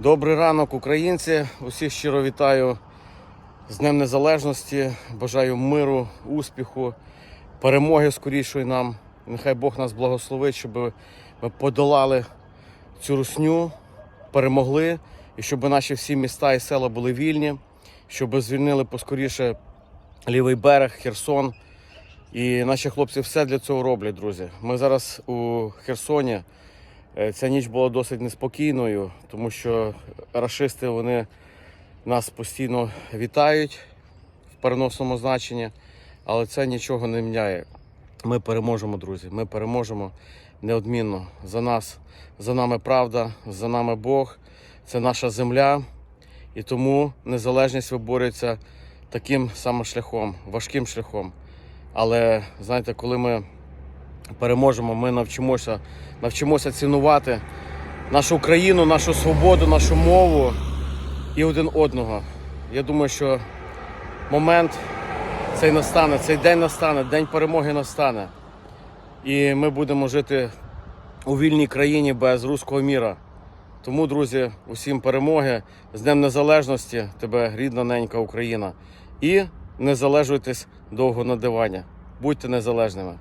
Добрий ранок, українці. Усіх щиро вітаю з Днем Незалежності. Бажаю миру, успіху, перемоги скорішої нам. Нехай Бог нас благословить, щоб ми подолали цю русню, перемогли, і щоб наші всі міста і села були вільні, щоб звільнили поскоріше лівий берег, Херсон. І наші хлопці все для цього роблять, друзі. Ми зараз у Херсоні. Е, Ця ніч була досить неспокійною, тому що рашисти вони нас постійно вітають в переносному значенні, але це нічого не міняє. Ми переможемо, друзі. Ми переможемо неодмінно. За нас, за нами правда, за нами Бог. Це наша земля. І тому незалежність виборюється таким самим шляхом, важким шляхом. Але знаєте, коли ми переможемо, ми навчимося, навчимося цінувати нашу Україну, нашу свободу, нашу мову і один одного. Я думаю, що момент цей настане, цей день настане, день перемоги настане. І ми будемо жити у вільній країні без руського міра. Тому, друзі, усім перемоги, з Днем Незалежності, тебе рідна ненька Україна. І не залежуйтесь довго на дивані. Будьте незалежними.